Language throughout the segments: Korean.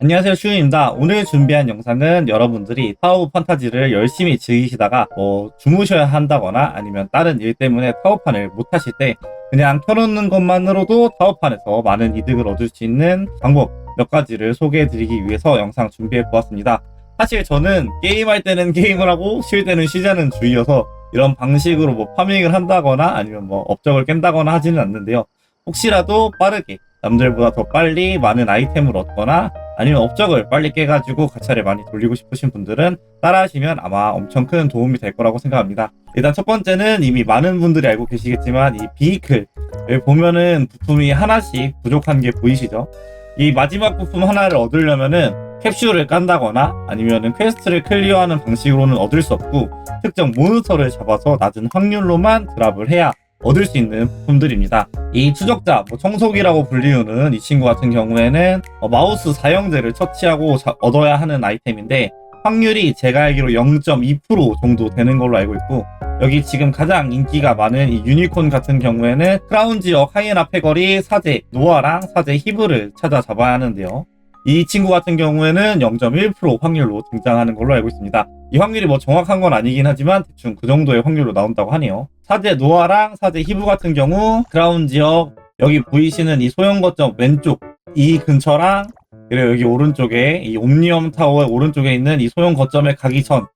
안녕하세요 슈입니다. 오늘 준비한 영상은 여러분들이 타워 판타지를 열심히 즐기시다가 뭐 주무셔야 한다거나 아니면 다른 일 때문에 타워판을 못 하실 때 그냥 켜놓는 것만으로도 타워판에서 많은 이득을 얻을 수 있는 방법 몇 가지를 소개해 드리기 위해서 영상 준비해 보았습니다. 사실 저는 게임할 때는 게임을 하고 쉴 때는 쉬자는 주의여서 이런 방식으로 뭐 파밍을 한다거나 아니면 뭐 업적을 깬다거나 하지는 않는데요. 혹시라도 빠르게 남들보다 더 빨리 많은 아이템을 얻거나 아니면 업적을 빨리 깨가지고 가차를 많이 돌리고 싶으신 분들은 따라하시면 아마 엄청 큰 도움이 될 거라고 생각합니다. 일단 첫 번째는 이미 많은 분들이 알고 계시겠지만 이 비이클 여기 보면은 부품이 하나씩 부족한 게 보이시죠? 이 마지막 부품 하나를 얻으려면은 캡슐을 깐다거나 아니면은 퀘스트를 클리어하는 방식으로는 얻을 수 없고 특정 몬스터를 잡아서 낮은 확률로만 드랍을 해야 얻을 수 있는 부품들입니다. 이 추적자, 뭐 청소기라고 불리우는 이 친구 같은 경우에는 어, 마우스 사형제를 처치하고 자- 얻어야 하는 아이템인데 확률이 제가 알기로 0.2% 정도 되는 걸로 알고 있고 여기 지금 가장 인기가 많은 이 유니콘 같은 경우에는 크라운 지역 하이에나 패거리 사제 노아랑 사제 히브를 찾아 잡아야 하는데요. 이 친구 같은 경우에는 0.1% 확률로 등장하는 걸로 알고 있습니다. 이 확률이 뭐 정확한 건 아니긴 하지만 대충 그 정도의 확률로 나온다고 하네요. 사제 노아랑 사제 히브 같은 경우 크라운 지역 여기 보이시는 이 소형 거점 왼쪽 이 근처랑 그리고 여기 오른쪽에 이 옴니엄 타워의 오른쪽에 있는 이 소형 거점에 가기 전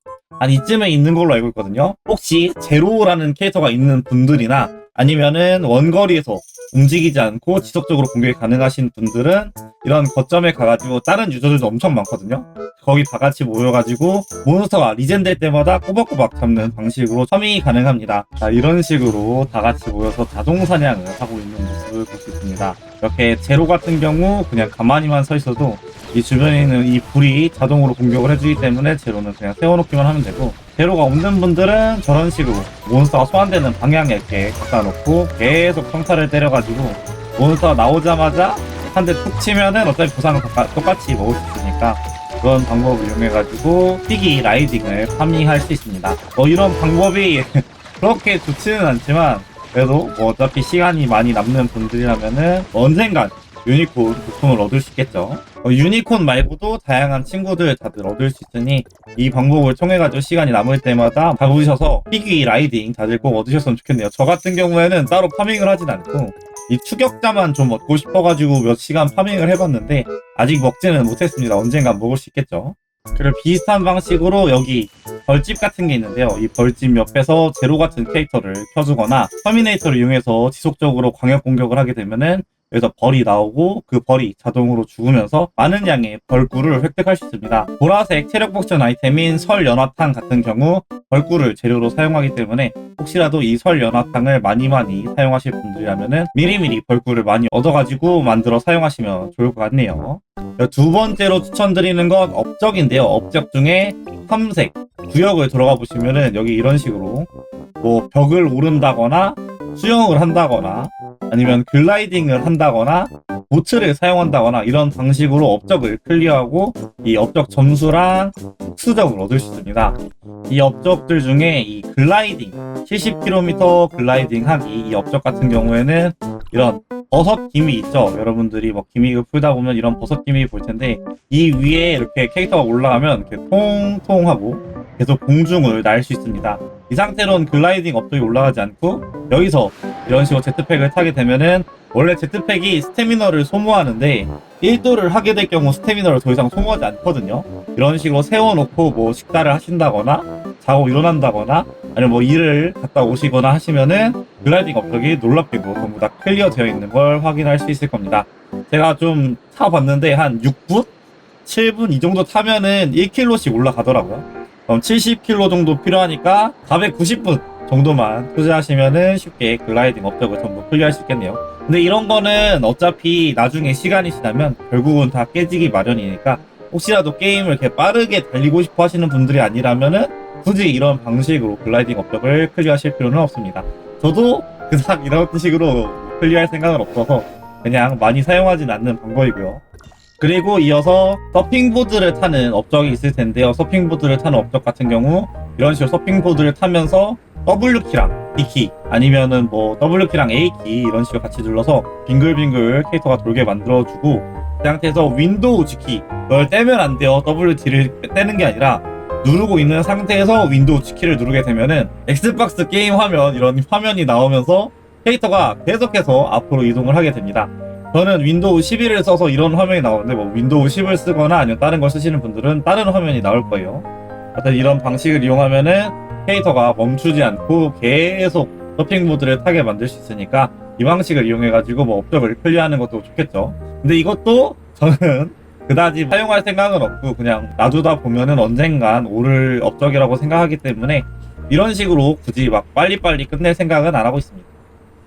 한 이쯤에 있는 걸로 알고 있거든요. 혹시 제로라는 캐릭터가 있는 분들이나 아니면은 원거리에서 움직이지 않고 지속적으로 공격이 가능하신 분들은 이런 거점에 가가지고 다른 유저들도 엄청 많거든요. 거기 다 같이 모여가지고 몬스터가 리젠될 때마다 꼬박꼬박 잡는 방식으로 처밍이 가능합니다. 자, 이런 식으로 다 같이 모여서 자동 사냥을 하고 있는 모습을 볼 수 있습니다. 이렇게 제로 같은 경우 그냥 가만히만 서 있어도 이 주변에 있는 이 불이 자동으로 공격을 해주기 때문에 제로는 그냥 세워놓기만 하면 되고 제로가 없는 분들은 저런 식으로 몬스터가 소환되는 방향에 이렇게 갖다 놓고 계속 평타를 때려가지고 몬스터가 나오자마자 한 대 툭 치면은 어차피 부상을 똑같- 똑같이 먹을 수 있으니까 그런 방법을 이용해가지고 피기 라이딩을 파밍할 수 있습니다. 뭐 이런 방법이 그렇게 좋지는 않지만 그래도 뭐 어차피 시간이 많이 남는 분들이라면은 언젠간 유니콘 부품을 얻을 수 있겠죠. 어, 유니콘 말고도 다양한 친구들 다들 얻을 수 있으니 이 방법을 통해 가지고 시간이 남을 때마다 잡으셔서 피기 라이딩 다들 꼭 얻으셨으면 좋겠네요. 저 같은 경우에는 따로 파밍을 하진 않고 이 추격자만 좀 얻고 싶어가지고 몇 시간 파밍을 해봤는데 아직 먹지는 못했습니다. 언젠간 먹을 수 있겠죠. 그리고 비슷한 방식으로 여기 벌집 같은 게 있는데요. 이 벌집 옆에서 제로 같은 캐릭터를 켜주거나 터미네이터를 이용해서 지속적으로 광역 공격을 하게 되면은 여기서 벌이 나오고 그 벌이 자동으로 죽으면서 많은 양의 벌꿀을 획득할 수 있습니다. 보라색 체력 복전 아이템인 설 연화탕 같은 경우 벌꿀을 재료로 사용하기 때문에 혹시라도 이 설 연화탕을 많이 많이 사용하실 분들이라면은 미리미리 벌꿀을 많이 얻어가지고 만들어 사용하시면 좋을 것 같네요. 두 번째로 추천드리는 건 업적인데요. 업적 중에 탐색 구역을 들어가 보시면은 여기 이런 식으로 뭐 벽을 오른다거나 수영을 한다거나 아니면 글라이딩을 한다거나 보트를 사용한다거나 이런 방식으로 업적을 클리어하고 이 업적 점수랑 수적을 얻을 수 있습니다. 이 업적들 중에 이 글라이딩 70km 글라이딩 하기 이 업적 같은 경우에는 이런 버섯 기미 있죠. 여러분들이 뭐 기믹을 풀다 보면 이런 버섯 기믹이 볼 텐데 이 위에 이렇게 캐릭터가 올라가면 이렇게 통통하고 계속 공중을 날 수 있습니다. 이 상태로는 글라이딩 업적이 올라가지 않고 여기서 이런 식으로 제트팩을 타게 되면은 원래 제트팩이 스태미너를 소모하는데 1도를 하게 될 경우 스태미너를 더 이상 소모하지 않거든요. 이런 식으로 세워놓고 뭐 식사를 하신다거나 자고 일어난다거나 아니면 뭐 일을 갔다 오시거나 하시면은 글라이딩 업적이 놀랍게도 전부 다 클리어 되어 있는 걸 확인할 수 있을 겁니다. 제가 좀 타봤는데 한 6분? 7분 이 정도 타면은 1km씩 올라가더라고요. 그럼 70km 정도 필요하니까 490분 정도만 투자하시면은 쉽게 글라이딩 업적을 전부 클리어할 수 있겠네요. 근데 이런 거는 어차피 나중에 시간이 지나면 결국은 다 깨지기 마련이니까 혹시라도 게임을 이렇게 빠르게 달리고 싶어 하시는 분들이 아니라면은 굳이 이런 방식으로 글라이딩 업적을 클리어하실 필요는 없습니다. 저도 그닥 이런 식으로 클리어할 생각은 없어서 그냥 많이 사용하진 않는 방법이고요. 그리고 이어서 서핑보드를 타는 업적이 있을 텐데요. 서핑보드를 타는 업적 같은 경우 이런 식으로 서핑보드를 타면서 W키랑 D키 아니면은 뭐 W키랑 A키 이런 식으로 같이 눌러서 빙글빙글 캐릭터가 돌게 만들어주고 그 상태에서 윈도우 G키 그걸 떼면 안 돼요 WD를 떼는 게 아니라 누르고 있는 상태에서 윈도우 G키를 누르게 되면은 엑스박스 게임 화면 이런 화면이 나오면서 캐릭터가 계속해서 앞으로 이동을 하게 됩니다 저는 윈도우 11을 써서 이런 화면이 나오는데 뭐 윈도우 10을 쓰거나 아니면 다른 걸 쓰시는 분들은 다른 화면이 나올 거예요 하여튼 이런 방식을 이용하면은 캐릭터가 멈추지 않고 계속 서핑 모드를 타게 만들 수 있으니까 이 방식을 이용해가지고 뭐 업적을 클리어하는 것도 좋겠죠. 근데 이것도 저는 그다지 사용할 생각은 없고 그냥 놔두다 보면은 언젠간 오를 업적이라고 생각하기 때문에 이런 식으로 굳이 막 빨리빨리 끝낼 생각은 안 하고 있습니다.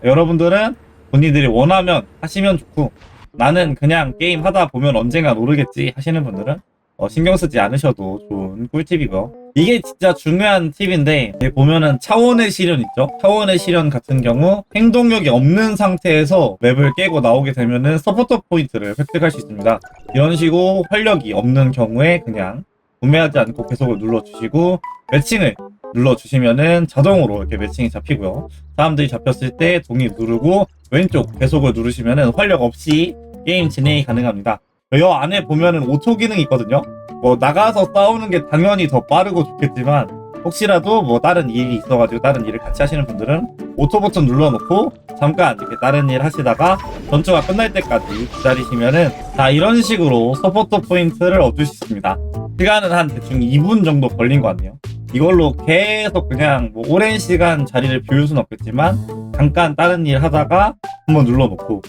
여러분들은 본인들이 원하면 하시면 좋고 나는 그냥 게임 하다 보면 언젠간 오르겠지 하시는 분들은 어, 신경 쓰지 않으셔도 좋은 꿀팁이고. 이게 진짜 중요한 팁인데 보면은 차원의 시련 있죠? 차원의 시련 같은 경우 행동력이 없는 상태에서 맵을 깨고 나오게 되면은 서포터 포인트를 획득할 수 있습니다. 이런 식으로 활력이 없는 경우에 그냥 구매하지 않고 계속을 눌러주시고 매칭을 눌러주시면은 자동으로 이렇게 매칭이 잡히고요. 사람들이 잡혔을 때 동의 누르고 왼쪽 계속을 누르시면은 활력 없이 게임 진행이 가능합니다 여 안에 보면은 오토 기능이 있거든요. 뭐 나가서 싸우는 게 당연히 더 빠르고 좋겠지만 혹시라도 뭐 다른 일이 있어가지고 다른 일을 같이 하시는 분들은 오토 버튼 눌러놓고 잠깐 이렇게 다른 일 하시다가 전투가 끝날 때까지 기다리시면은 자 이런 식으로 서포터 포인트를 얻을 수 있습니다. 시간은 한 대충 2분 정도 걸린 것 같네요. 이걸로 계속 그냥 뭐 오랜 시간 자리를 비울 순 없겠지만 잠깐 다른 일 하다가 한번 눌러놓고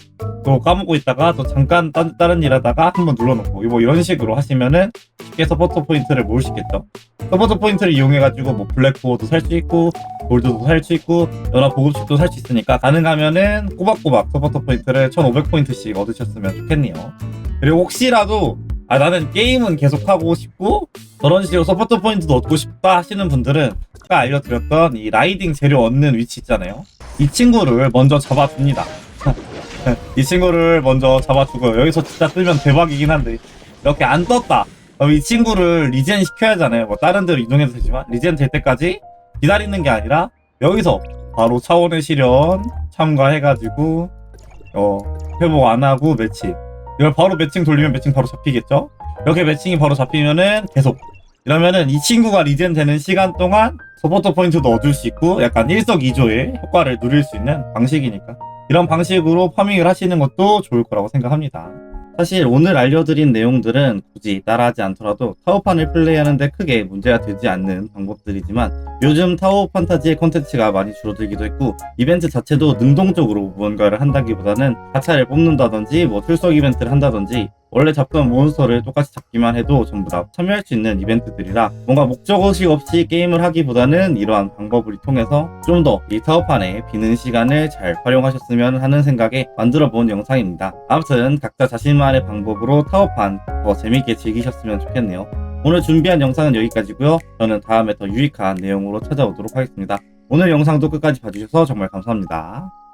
또 까먹고 있다가 또 잠깐 따, 다른 일 하다가 한번 눌러놓고 뭐 이런 식으로 하시면은 쉽게 서포터 포인트를 모을 수 있겠죠. 서포터 포인트를 이용해가지고 뭐 블랙코어도 살 수 있고 골드도 살 수 있고 연합 보급식도 살 수 있으니까 가능하면은 꼬박꼬박 서포터 포인트를 1500포인트씩 얻으셨으면 좋겠네요. 그리고 혹시라도 아 나는 게임은 계속 하고 싶고 저런 식으로 서포터 포인트도 얻고 싶다 하시는 분들은 아까 알려드렸던 이 라이딩 재료 얻는 위치 있잖아요. 이 친구를 먼저 잡아줍니다. 이 친구를 먼저 잡아주고 여기서 진짜 뜨면 대박이긴 한데 이렇게 안 떴다. 그럼 이 친구를 리젠 시켜야 하잖아요. 뭐 다른 데로 이동해도 되지만 리젠 될 때까지 기다리는 게 아니라 여기서 바로 차원의 시련 참가해가지고 어 회복 안 하고 매칭 이걸 바로 매칭 돌리면 매칭 바로 잡히겠죠? 이렇게 매칭이 바로 잡히면은 계속 이러면은 이 친구가 리젠 되는 시간 동안 서포터 포인트도 얻을 수 있고 약간 일석이조의 효과를 누릴 수 있는 방식이니까 이런 방식으로 파밍을 하시는 것도 좋을 거라고 생각합니다. 사실 오늘 알려드린 내용들은 굳이 따라하지 않더라도 타워판을 플레이하는데 크게 문제가 되지 않는 방법들이지만 요즘 타워 판타지의 콘텐츠가 많이 줄어들기도 했고 이벤트 자체도 능동적으로 무언가를 한다기보다는 가차를 뽑는다든지 뭐 출석 이벤트를 한다든지 원래 잡던 몬스터를 똑같이 잡기만 해도 전부 다 참여할 수 있는 이벤트들이라 뭔가 목적의식 없이 게임을 하기보다는 이러한 방법을 통해서 좀 더이 타워판의 비는 시간을 잘 활용하셨으면 하는 생각에 만들어 본 영상입니다. 아무튼 각자 자신만의 방법으로 타워판 더 재밌게 즐기셨으면 좋겠네요. 오늘 준비한 영상은 여기까지고요. 저는 다음에 더 유익한 내용으로 찾아오도록 하겠습니다. 오늘 영상도 끝까지 봐주셔서 정말 감사합니다.